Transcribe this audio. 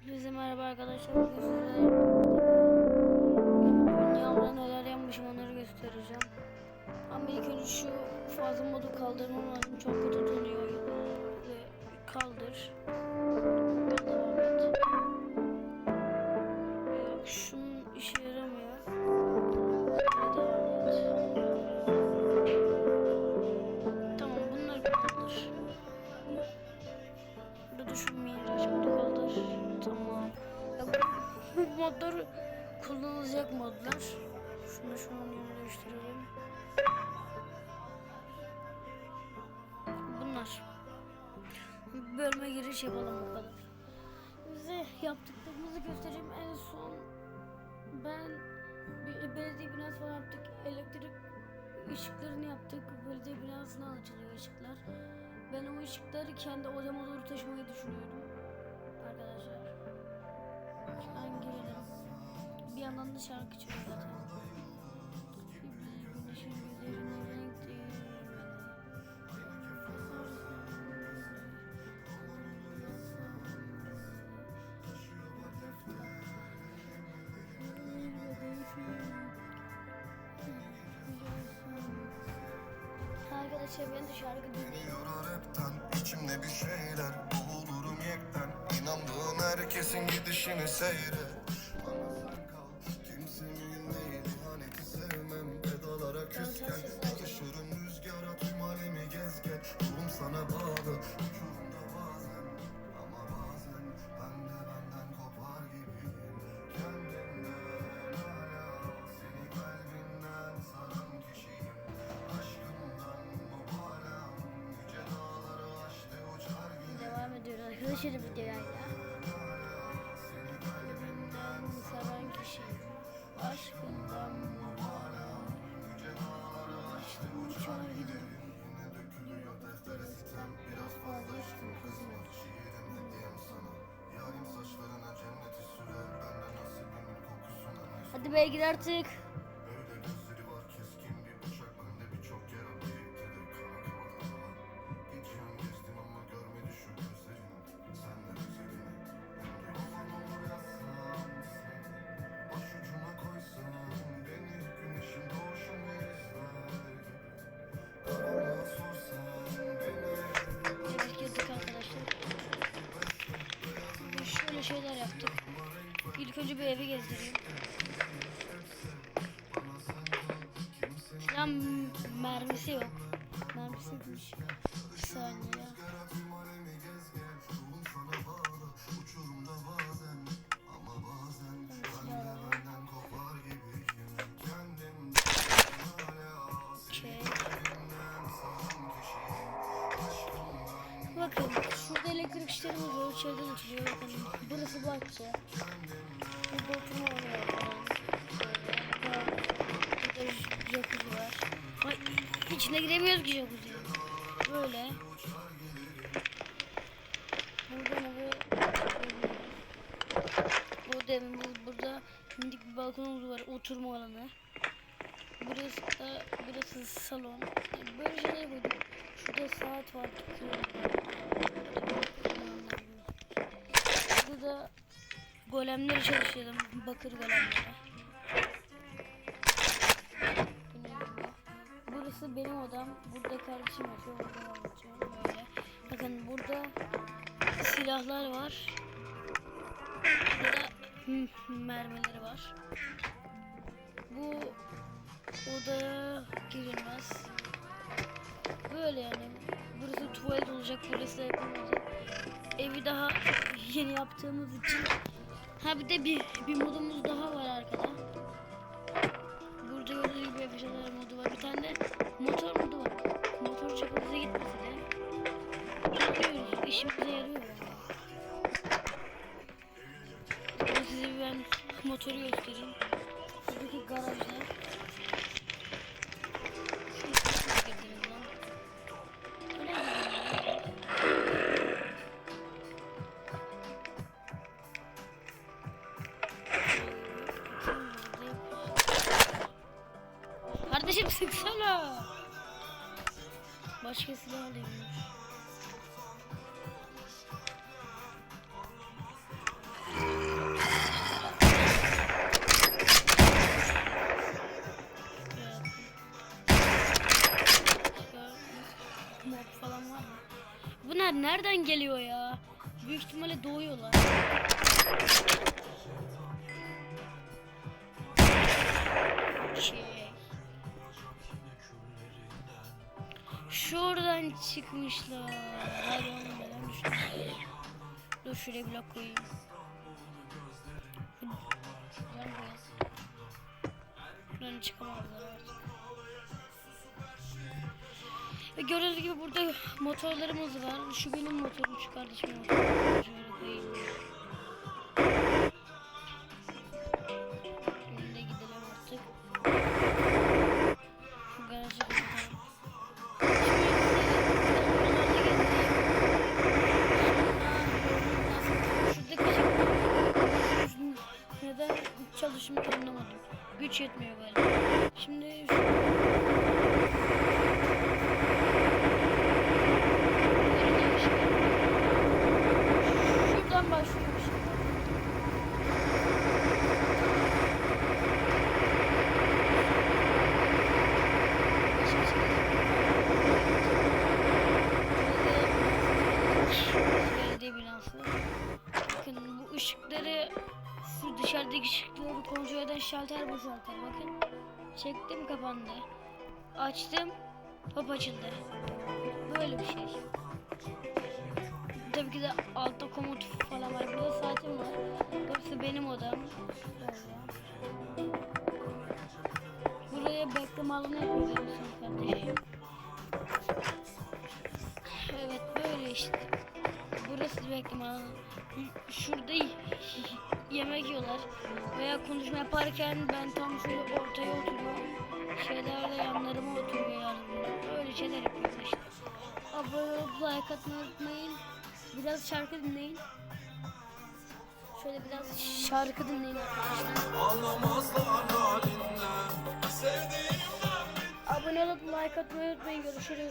Hepinize merhaba arkadaşlar. Bugün sizlere dünyamda neler yapmışım onları göstereceğim. Ama ilk önce şu fazla modu kaldırmam lazım. Çok kötü dönüyor. Kaldır. Devam et. Yok şunun işe yaramıyor. Devam et. Tamam bunları kaldır. Burada düşünmeyin. Modlar kullanılacak modlar. Şunu şunun yerine değiştirelim. Bunlar. Bölme giriş yapalım bakalım. Bize yaptıklarımızı göstereyim. En son ben belediye binası falan yaptık. Elektrik ışıklarını yaptık. Belediye binasına açılıyor ışıklar. Ben o ışıkları kendi odama doğru taşımayı düşünüyorum. Arkadaşlar. Ben girelim. Bir yandan da şarkı çıkıyor zaten. Güneşin gözlerine Ben de şarkı dinleyin. İçimde bir şeyler. Boğulurum yekten. İnandığın herkesin gidişini seyret arkadaşlar videoya ya. Kalbimden saran kişi aşkından işte uçar gidiyor. Dökülüyor deftere sitem Biraz fazla içtim kızma Şiirimde diyem sana Yarim saçlarına cenneti sürer Benden nasibimin kokusuna Hadi bey gir artık. İlk önce bir evi gezdireyim. Şu an mermisi yok. Mermisi bitmiş. Bir saniye. Tüm İçeriden açılıyor. Bakın burası bahçe. Burada oturma alanı. Burada jacuzzi var. Ay, içine giremiyoruz ki jacuzziye. Böyle. Burada bu? Burada evimiz, burada minik bir balkonumuz var. Oturma alanı. Burası da burası salon. Böyle şeyler koyduk. Şurada saat var. Burada golemleri çalıştırdım. Bakır golemleri. Burası benim odam. Burada kardeşim yatıyor. Burada anlatacağım. Böyle. Bakın burada silahlar var. Burada mermileri var. Bu odaya girilmez. Böyle yani. Burası tuvalet olacak. Burası yapılmadı. Evi daha yeni yaptığımız için. Ha bir de bir, bir modumuz daha var arkada. Burada gördüğünüz gibi yapacaklar modu var. Bir tane de motor modu var. Motor hızlı gitmesi de. Yapıyoruz. İşimize yarıyor. Şimdi size bir ben motoru göstereyim. Buradaki garajlar. Kardeşim sıksana. Başkasını alayım. Bunlar nereden geliyor ya? Büyük ihtimalle doğuyorlar. Şuradan çıkmışlar. Hadi oğlum neden düştüm? Dur şuraya blok koyayım. Şuradan çıkamazlar evet. Ve gördüğünüz gibi burada motorlarımız var. Şu benim motorum, şu kardeşimin motoru. Çalışmıyor anlamadım. Güç yetmiyor galiba. Şimdi şu Şuradan başlıyormuş. Belediye. Bakın bu ışıkları şu dışarıdaki ışıkları kontrol eden şalter bu şalter. Bakın çektim kapandı. Açtım hop açıldı. Böyle bir şey. Tabii ki de altta komut falan var. Burada saatim var. Burası benim odam. Buraya bekleme alanı yapıyoruz kardeşim. Evet böyle işte. Burası bekleme alanı. Şurada yemek yiyorlar. Veya konuşma yaparken ben tam şöyle ortaya oturuyorum. Şeyler de yanlarıma oturuyor yardımcı. Öyle şeyler yapıyoruz işte. Abone olup like atmayı unutmayın. Biraz şarkı dinleyin. Şöyle biraz şarkı dinleyin arkadaşlar. Abone olup like atmayı unutmayın. Görüşürüz.